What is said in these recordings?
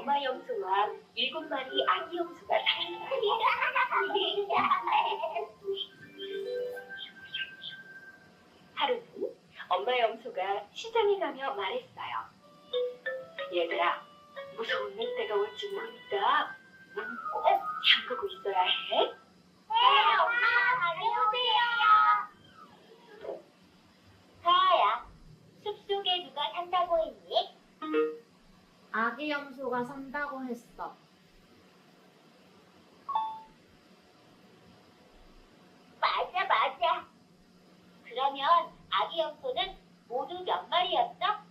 엄마 염소와 일곱 마리 아기 염소가 살았습니다. 하루는 엄마 염소가 시장에 가며 말했어요. 얘들아, 무서운 늑대가 올지 모르니까 문꼭 음, 잠그고 아기 염소가 산다고 했어. 맞아, 맞아. 그러면 아기 염소는 모두 몇 마리였어?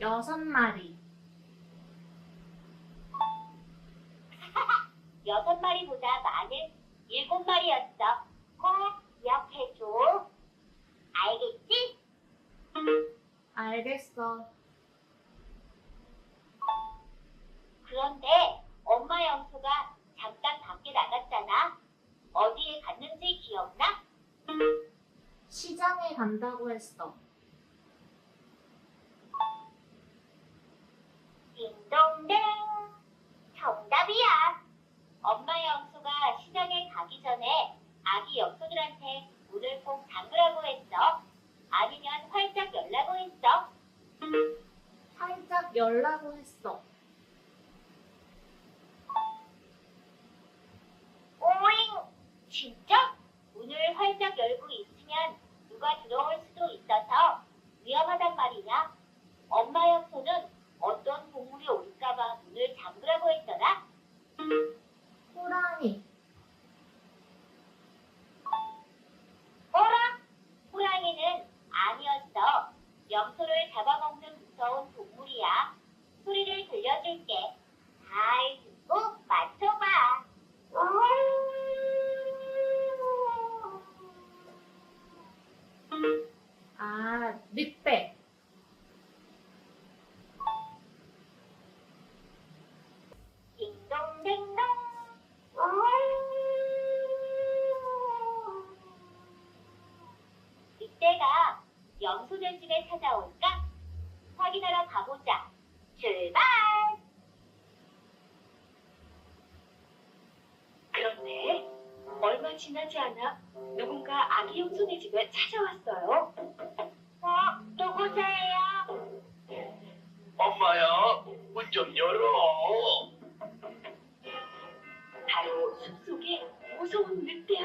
여섯 마리. 여섯 마리보다 많은 일곱 마리였어. 꼭 기억해줘. 알겠지? 알겠어. 간다고 했어. 딩동댕! 정답이야. 엄마 염소가 시장에 가기 전에 아기 염소들한테 문을 꼭 잠그라고 했어. 아니면 활짝 열라고 했어. 살짝 열라고 했어. 오잉! 진짜? 문을 활짝 열고 있으면 누가 들어올 수도 있어서 위험하단 말이냐? 엄마 염소는 어떤 동물이 올까봐 문을 잠그라고 했더라? 호랑이. 어라? 호랑이는 아니었어. 염소를 잡아먹는 무서운 동물이야. 소리를 들려줄게. 염소들 집에 찾아올까? 확인하러 가보자. 출발! 그런데 얼마 지나지 않아 누군가 아기 염소네 집에 찾아왔어요. 어, 누구세요? 엄마야, 문 좀 열어. 바로 숲속에 무서운 늑대